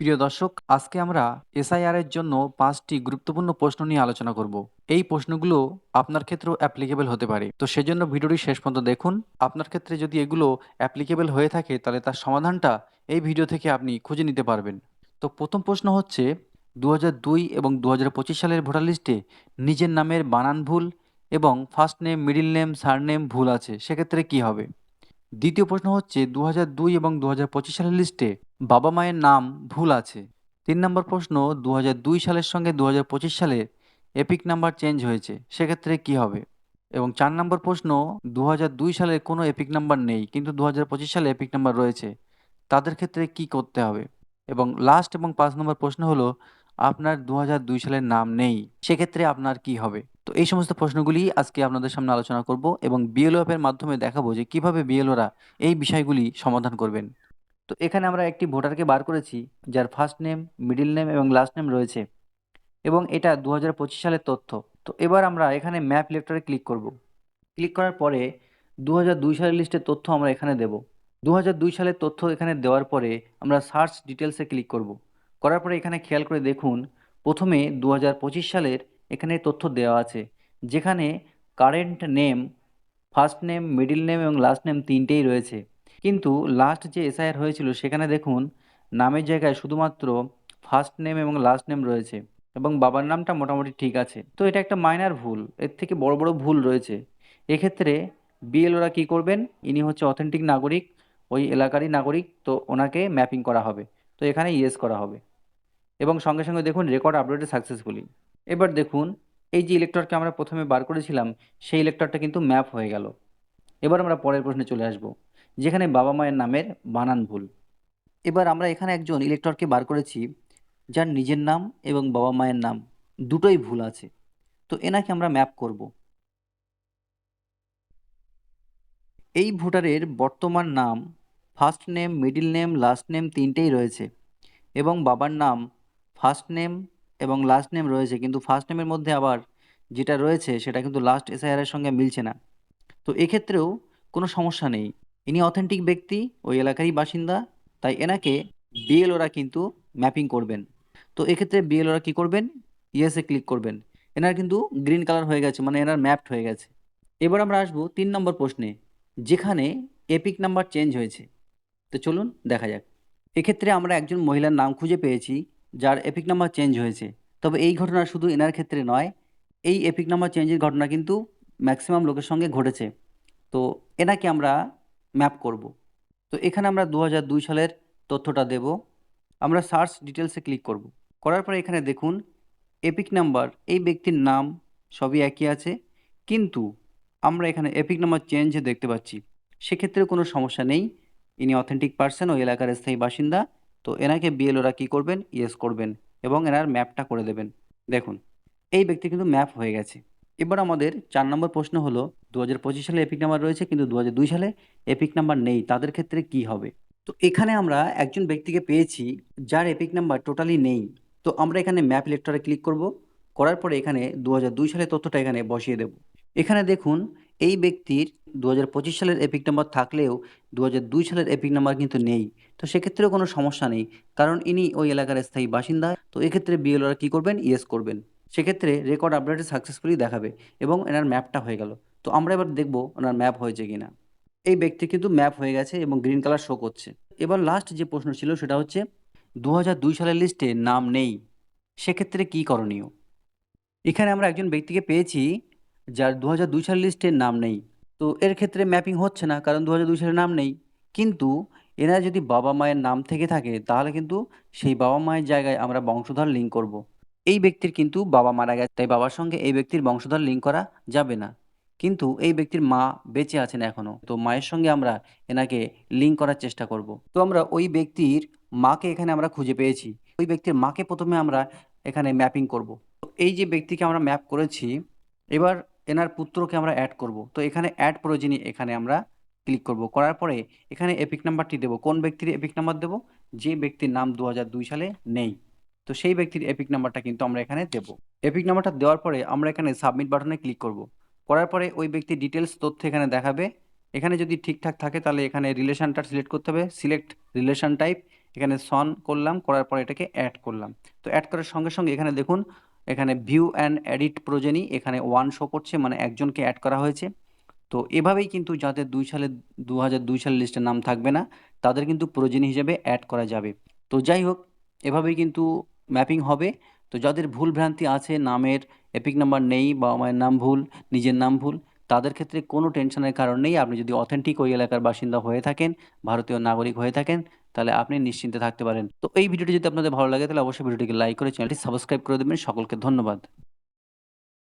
প্রিয় দর্শক, আজকে আমরা এসআইআর এর জন্য পাঁচটি গুরুত্বপূর্ণ প্রশ্ন নিয়ে আলোচনা করব। এই প্রশ্নগুলো আপনার ক্ষেত্রেও অ্যাপ্লিকেবল হতে পারে। তো সেজন্য ভিডিওটি শেষ পর্যন্ত দেখুন। আপনার ক্ষেত্রে যদি এগুলো অ্যাপ্লিকেবল হয়ে থাকে, তাহলে তার সমাধানটা এই ভিডিও থেকে আপনি খুঁজে নিতে পারবেন। তো প্রথম প্রশ্ন হচ্ছে দু হাজার দুই এবং দু হাজার পঁচিশ সালের ভোটার লিস্টে নিজের নামের বানান ভুল এবং first name middle name surname ভুল আছে, সেক্ষেত্রে কি হবে? দ্বিতীয় প্রশ্ন হচ্ছে দু এবং দু সালের লিস্টে বাবা মায়ের নাম ভুল আছে। তিন নম্বর প্রশ্ন দু দুই সালের সঙ্গে দু পঁচিশ সালে এপিক নাম্বার চেঞ্জ হয়েছে, সেক্ষেত্রে কি হবে? এবং চার নম্বর প্রশ্ন দু দুই সালে কোনো এপিক নাম্বার নেই, কিন্তু দু সালে এপিক নাম্বার রয়েছে, তাদের ক্ষেত্রে কি করতে হবে? এবং লাস্ট এবং পাঁচ নম্বর প্রশ্ন হলো, আপনার দু দুই সালের নাম নেই, সেক্ষেত্রে আপনার কি হবে? তো এই সমস্ত প্রশ্নগুলি আজকে আপনাদের সামনে আলোচনা করব এবং বিএলও অ্যাপের মাধ্যমে দেখাবো যে কীভাবে বিএলওরা এই বিষয়গুলি সমাধান করবেন। তো এখানে আমরা একটি ভোটারকে বার করেছি, যার ফার্স্ট নেম মিডিল নেম এবং লাস্ট নেম রয়েছে এবং এটা দু হাজার পঁচিশ সালের তথ্য। তো এবার আমরা এখানে ম্যাপ ইলেক্টরে ক্লিক করব। ক্লিক করার পরে দু হাজার দুই সালের লিস্টের তথ্য আমরা এখানে দেব। দু হাজার দুই সালের তথ্য এখানে দেওয়ার পরে আমরা সার্চ ডিটেলসে ক্লিক করব। করার পরে এখানে খেয়াল করে দেখুন, প্রথমে দু হাজার পঁচিশ সালের এখানে তথ্য দেওয়া আছে, যেখানে current name first name middle name এবং লাস্ট নেম তিনটেই রয়েছে। কিন্তু লাস্ট যে এসআইআর হয়েছিল, সেখানে দেখুন নামের জায়গায় শুধুমাত্র ফার্স্ট নেম এবং লাস্ট নেম রয়েছে এবং বাবার নামটা মোটামুটি ঠিক আছে। তো এটা একটা মাইনার ভুল, এর থেকে বড় বড় ভুল রয়েছে। এক্ষেত্রে বিএলওরা কী করবেন? ইনি হচ্ছে অথেন্টিক নাগরিক, ওই এলাকারই নাগরিক, তো ওনাকে ম্যাপিং করা হবে। তো এখানে ইয়েস করা হবে। এবং সঙ্গে সঙ্গে দেখুন রেকর্ড আপডেটে সাকসেসফুলি এবার দেখুন, এই যে ইলেক্টরকে আমরা প্রথমে বার করেছিলাম, সেই ইলেক্টরটা কিন্তু ম্যাপ হয়ে গেল। এবার আমরা পরের প্রশ্নে চলে আসব, যেখানে বাবা মায়ের নামের বানান ভুল। এবার আমরা এখানে একজন ইলেক্টরকে বার করেছি, যার নিজের নাম এবং বাবা মায়ের নাম দুটোই ভুল আছে। তো এনাকে আমরা ম্যাপ করব। এই ভোটারের বর্তমান নাম first name middle name last name তিনটেই রয়েছে এবং বাবার নাম ফার্স্ট নেম এবং লাস্ট নেম রয়েছে। কিন্তু ফার্স্ট নেমের মধ্যে আবার যেটা রয়েছে, সেটা কিন্তু লাস্ট এসআইআর এর সঙ্গে মিলছে না। তো এক্ষেত্রেও কোনো সমস্যা নেই। ইনি অথেন্টিক ব্যক্তি, ওই এলাকারই বাসিন্দা, তাই এনাকে বিএলওরা কিন্তু ম্যাপিং করবেন। তো এক্ষেত্রে বিএলওরা কী করবেন? ইয়েসে ক্লিক করবেন। এনার কিন্তু গ্রিন কালার হয়ে গেছে মানে এনার ম্যাপড হয়ে গেছে। এবার আমরা আসব তিন নম্বর প্রশ্নে, যেখানে এপিক নাম্বার চেঞ্জ হয়েছে। তো চলুন দেখা যাক। এক্ষেত্রে আমরা একজন মহিলার নাম খুঁজে পেয়েছি, যার এপিক নাম্বার চেঞ্জ হয়েছে। তবে এই ঘটনা শুধু এনার ক্ষেত্রে নয়, এই এপিক নাম্বার চেঞ্জের ঘটনা কিন্তু ম্যাক্সিমাম লোকের সঙ্গে ঘটেছে। তো এনাকে আমরা ম্যাপ করব। তো এখানে আমরা দু দুই সালের তথ্যটা দেব। আমরা সার্চ ডিটেলসে ক্লিক করব। করার পরে এখানে দেখুন এপিক নাম্বার এই ব্যক্তির নাম সবই একই আছে। কিন্তু আমরা এখানে এপিক নাম্বার চেঞ্জ দেখতে পাচ্ছি। সেক্ষেত্রে কোনো সমস্যা নেই। ইনি অথেন্টিক পার্সন ওই এলাকার স্থায়ী বাসিন্দা। তো এনাকে বিএলওরা কী করবেন? ইয়েস করবেন এবং এনার ম্যাপটা করে দেবেন। দেখুন, এই ব্যক্তি কিন্তু ম্যাপ হয়ে গেছে। এবার আমাদের চার নম্বর প্রশ্ন হলো দু হাজার পঁচিশ সালে এপিক নাম্বার রয়েছে, কিন্তু দু হাজার দুই সালে এপিক নাম্বার নেই, তাদের ক্ষেত্রে কি হবে? তো এখানে আমরা একজন ব্যক্তিকে পেয়েছি, যার এপিক নাম্বার টোটালি নেই। তো আমরা এখানে ম্যাপ ইলেক্টরে ক্লিক করব, করার পরে এখানে দু হাজার দুই সালের তথ্যটা এখানে বসিয়ে দেব। এখানে দেখুন, এই ব্যক্তির দু হাজার পঁচিশ সালের এপিক নাম্বার থাকলেও দু হাজার দুই সালের এপিক নাম্বার কিন্তু নেই। তো সেক্ষেত্রেও কোনো সমস্যা নেই, কারণ ইনি ওই এলাকার স্থায়ী বাসিন্দা, তো এক্ষেত্রে বিএলওরা কী করবেন? ইয়েস করবেন। সেক্ষেত্রে রেকর্ড আপডেটে সাকসেসফুলি দেখাবে এবং এনার ম্যাপটা হয়ে গেল। তো আমরা এবার দেখব ওনার ম্যাপ হয়েছে কি না এই ব্যক্তি কিন্তু ম্যাপ হয়ে গেছে এবং গ্রিন কালার শো করছে। এবার লাস্ট যে প্রশ্ন ছিল সেটা হচ্ছে দু হাজার দুই সালের লিস্টে নাম নেই, সেক্ষেত্রে কী করণীয়? এখানে আমরা একজন ব্যক্তিকে পেয়েছি যার দু হাজার দুই সালের লিস্টে নাম নেই। তো এর ক্ষেত্রে ম্যাপিং হচ্ছে না, কারণ দু হাজার দুই সালের নাম নেই। কিন্তু এনার যদি বাবা মায়ের নাম থেকে থাকে, তাহলে কিন্তু সেই বাবা মায়ের জায়গায় আমরা বংশধর লিঙ্ক করব। এই ব্যক্তির কিন্তু বাবা মারা গেছে। তাই বাবার সঙ্গে এই ব্যক্তির বংশধর লিঙ্ক করা যাবে না। কিন্তু এই ব্যক্তির মা বেঁচে আছেন এখনও তো মায়ের সঙ্গে আমরা এনাকে লিঙ্ক করার চেষ্টা করব। তো আমরা ওই ব্যক্তির মাকে এখানে আমরা খুঁজে পেয়েছি। ওই ব্যক্তির মাকে প্রথমে আমরা এখানে ম্যাপিং করব। তো এই যে ব্যক্তিকে আমরা ম্যাপ করেছি, এবার এনার পুত্রকে আমরা অ্যাড করব। তো এখানে অ্যাড প্রয়োজনী এখানে আমরা ক্লিক করব। করার পরে এখানে এপিক নাম্বারটি দেব। কোন ব্যক্তির এপিক নাম্বার দেব? যে ব্যক্তির নাম দু হাজার দুই সালে নেই। তো সেই ব্যক্তির এপিক নাম্বারটা কিন্তু আমরা এখানে দেব। এপিক নাম্বারটা দেওয়ার পরে আমরা এখানে সাবমিট বাটনে ক্লিক করব। করার পরে ওই ব্যক্তির ডিটেলস তথ্য এখানে দেখাবে। এখানে যদি ঠিকঠাক থাকে তাহলে এখানে রিলেশনটা সিলেক্ট করতে হবে। সিলেক্ট রিলেশন টাইপ এখানে সন করলাম, করার পরে এটাকে অ্যাড করলাম। তো অ্যাড করার সঙ্গে সঙ্গে এখানে দেখুন, এখানে ভিউ অ্যান্ড এডিট প্রোজেনি এখানে ওয়ান শো করছে মানে একজনকে অ্যাড করা হয়েছে। তো এভাবেই কিন্তু যাদের দুই সালে দু হাজার দুই সালের লিস্টে নাম থাকবে না, তাদের কিন্তু প্রোজেনি হিসেবে অ্যাড করা যাবে। তো যাই হোক, এভাবেই কিন্তু ম্যাপিং হবে। তো যাদের ভুল ভ্রান্তি আছে, নামের এপিক নাম্বার নেই বাবা মায়ের নাম ভুল, নিজের নাম ভুল, তাদের ক্ষেত্রে কোনো টেনশনের কারণ নেই। আপনি যদি অথেন্টিক ওই এলাকার বাসিন্দা হয়ে থাকেন, ভারতীয় নাগরিক হয়ে থাকেন, তাহলে আপনি নিশ্চিন্তে থাকতে পারেন। তো এই ভিডিওটি যদি আপনাদের ভালো লাগে, তাহলে অবশ্যই ভিডিওটিকে লাইক করে চ্যানেলটি সাবস্ক্রাইব করে দেবেন। সকলকে ধন্যবাদ।